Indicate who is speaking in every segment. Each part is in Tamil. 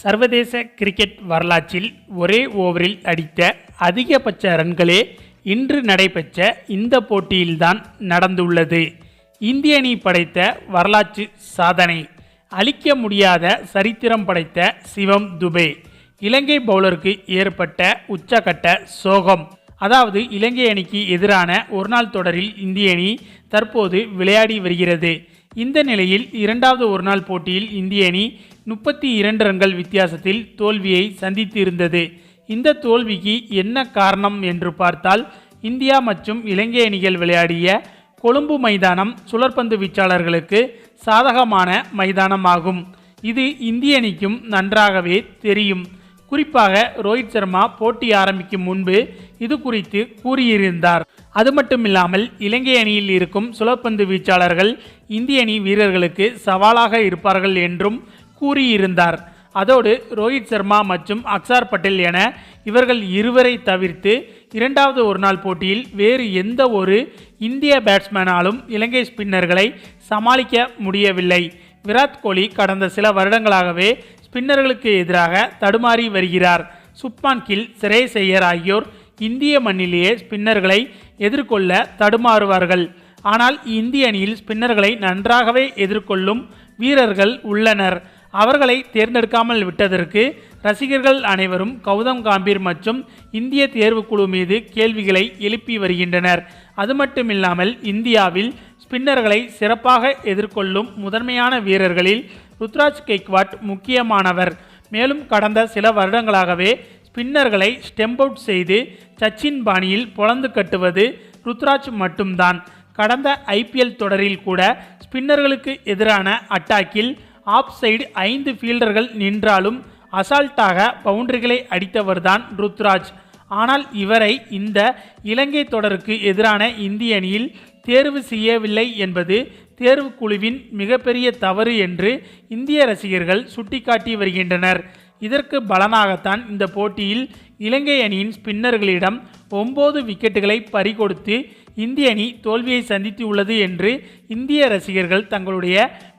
Speaker 1: சர்வதேச கிரிக்கெட் வரலாற்றில் ஒரே ஓவரில் அடித்த அதிகபட்ச ரன்களே இன்று நடைபெற்ற இந்த போட்டியில்தான் நடந்துள்ளது. இந்திய அணி படைத்த வரலாற்று சாதனை. அழிக்க முடியாத சரித்திரம் படைத்த சிவம் துபே. இலங்கை பவுலருக்கு ஏற்பட்ட உச்சகட்ட சோகம். அதாவது இலங்கை அணிக்கு எதிரான ஒருநாள் தொடரில் இந்திய அணி தற்போது விளையாடி வருகிறது. இந்த நிலையில் இரண்டாவது ஒருநாள் போட்டியில் இந்திய அணி முப்பத்தி இரண்டு ரன்கள் வித்தியாசத்தில் தோல்வியை சந்தித்து இருந்தது இந்த தோல்விக்கு என்ன காரணம் என்று பார்த்தால் இந்தியா மற்றும் இலங்கை அணிகள் விளையாடிய கொழும்பு மைதானம் சுழற்பந்து வீச்சாளர்களுக்கு சாதகமான மைதானமாகும். இது இந்திய அணிக்கும் நன்றாகவே தெரியும். குறிப்பாக ரோஹித் சர்மா போட்டி ஆரம்பிக்கும் முன்பு இது குறித்து கூறியிருந்தார். அது மட்டுமில்லாமல் இலங்கை அணியில் இருக்கும் சுழப்பந்து வீச்சாளர்கள் இந்திய அணி வீரர்களுக்கு சவாலாக இருப்பார்கள் என்றும் கூறியிருந்தார். அதோடு ரோஹித் சர்மா மற்றும் அக்சார் பட்டேல் என இவர்கள் இருவரை தவிர்த்து இரண்டாவது ஒருநாள் போட்டியில் வேறு எந்த ஒரு இந்திய பேட்ஸ்மேனாலும் இலங்கை ஸ்பின்னர்களை சமாளிக்க முடியவில்லை. விராட் கோலி கடந்த சில வருடங்களாகவே ஸ்பின்னர்களுக்கு எதிராக தடுமாறி வருகிறார். சுப்மான் கில் சிரேஸ் ஐயர் ஆகியோர் இந்திய மண்ணிலேயே ஸ்பின்னர்களை எதிர்கொள்ள தடுமாறுவார்கள். ஆனால் இந்திய அணியில் ஸ்பின்னர்களை நன்றாகவே எதிர்கொள்ளும் வீரர்கள் உள்ளனர். அவர்களை தேர்ந்தெடுக்காமல் விட்டதற்கு ரசிகர்கள் அனைவரும் கௌதம் காம்பீர் மற்றும் இந்திய தேர்வுக்குழு மீது கேள்விகளை எழுப்பி வருகின்றனர். அது மட்டுமில்லாமல் இந்தியாவில் ஸ்பின்னர்களை சிறப்பாக எதிர்கொள்ளும் முதன்மையான வீரர்களில் ருத்ராஜ் கெய்க்வாட் முக்கியமானவர். மேலும் கடந்த சில வருடங்களாகவே ஸ்பின்னர்களை ஸ்டெம்ப் அவுட் செய்து சச்சின் பாணியில் பொழந்து கட்டுவது ருத்ராஜ் மட்டும்தான். கடந்த ஐபிஎல் தொடரில் கூட ஸ்பின்னர்களுக்கு எதிரான அட்டாக்கில் ஆஃப் சைடு ஐந்து ஃபீல்டர்கள் நின்றாலும் அசால்ட்டாக பவுண்டரிகளை அடித்தவர்தான் ருத்ராஜ். ஆனால் இவரை இந்த இலங்கை தொடருக்கு எதிரான இந்திய அணியில் தேர்வு செய்யவில்லை என்பது தேர்வுக்குழுவின் மிகப்பெரிய தவறு என்று இந்திய ரசிகர்கள் சுட்டிக்காட்டி வருகின்றனர். இதற்கு பலனாகத்தான் இந்த போட்டியில் இலங்கை அணியின் ஸ்பின்னர்களிடம் ஒன்பது விக்கெட்டுகளை பறிகொடுத்து இந்திய அணி தோல்வியை சந்தித்து உள்ளது என்று இந்திய ரசிகர்கள் தங்களுடைய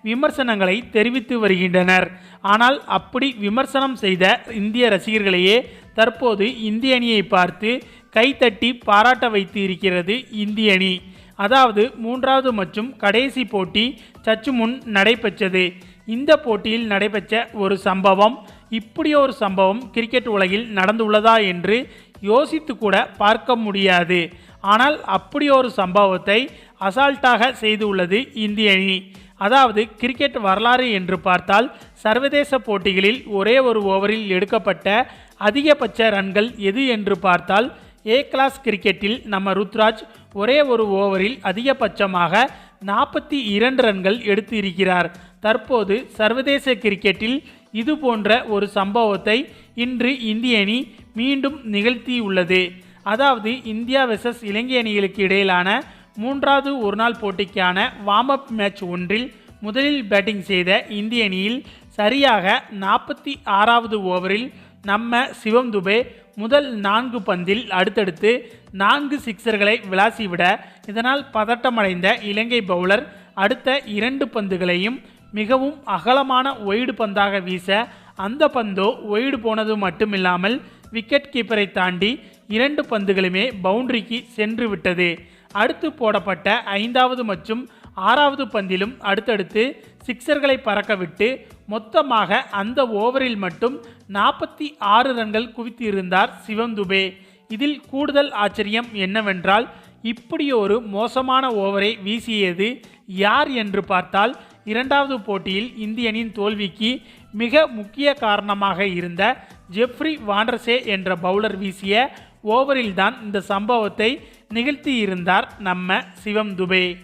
Speaker 1: விமர்சனங்களை தெரிவித்து வருகின்றனர். ஆனால் அப்படி விமர்சனம் செய்த இந்திய ரசிகர்களையே தற்போது இந்திய அணியை பார்த்து கைத்தட்டி பாராட்ட வைத்து இருக்கிறது இந்திய அணி. அதாவது மூன்றாவது மற்றும் கடைசி போட்டி சற்று முன் நடைபெற்றது. இந்த போட்டியில் நடைபெற்ற ஒரு சம்பவம் இப்படி ஒரு சம்பவம் கிரிக்கெட் உலகில் நடந்துள்ளதா என்று யோசித்து கூட பார்க்க முடியாது. ஆனால் அப்படி ஒரு சம்பவத்தை அசால்ட்டாக செய்துள்ளது இந்திய அணி. அதாவது கிரிக்கெட் வரலாறு என்று பார்த்தால் சர்வதேச போட்டிகளில் ஒரே ஒரு ஓவரில் எடுக்கப்பட்ட அதிகபட்ச ரன்கள் எது என்று பார்த்தால் ஏ கிளாஸ் கிரிக்கெட்டில் நம்ம ருத்ராஜ் ஒரே ஒரு ஓவரில் அதிகபட்சமாக நாற்பத்தி இரண்டு ரன்கள் எடுத்து இருக்கிறார் தற்போது சர்வதேச கிரிக்கெட்டில் இது போன்ற ஒரு சம்பவத்தை இன்று இந்திய அணி மீண்டும் நிகழ்த்தியுள்ளது. அதாவது இந்தியா வெர்சஸ் இலங்கை அணிகளுக்கு இடையிலான மூன்றாவது ஒருநாள் போட்டிக்கான வார்ம் அப் மேட்ச் ஒன்றில் முதலில் பேட்டிங் செய்த இந்திய அணியில் சரியாக நாற்பத்தி ஆறாவது ஓவரில் நம்ம சிவம் துபே முதல் நான்கு பந்தில் அடுத்தடுத்து நான்கு சிக்சர்களை விளாசிவிட இதனால் பதட்டமடைந்த இலங்கை பவுலர் அடுத்த இரண்டு பந்துகளையும் மிகவும் அகலமான ஒயிடு பந்தாக வீச அந்த பந்தோ ஒயிடு போனது மட்டுமில்லாமல் விக்கெட் கீப்பரை தாண்டி இரண்டு பந்துகளுமே பவுண்டரிக்கு சென்று விட்டது. அடுத்து போடப்பட்ட ஐந்தாவது மற்றும் ஆறாவது பந்திலும் அடுத்தடுத்து சிக்சர்களை பறக்கவிட்டு மொத்தமாக அந்த ஓவரில் மட்டும் நாற்பத்தி ஆறு ரன்கள் குவித்திருந்தார் சிவம் துபே. இதில் கூடுதல் ஆச்சரியம் என்னவென்றால் இப்படி ஒரு மோசமான ஓவரை வீசியது யார் என்று பார்த்தால் இரண்டாவது போட்டியில் இந்தியனின் தோல்விக்கு மிக முக்கிய காரணமாக இருந்த ஜெஃப்ரி வாண்டர்சே என்ற பவுலர் வீசிய ஓவரில்தான் இந்த சம்பவத்தை நிகழ்த்தியிருந்தார் நம்ம சிவம் துபே.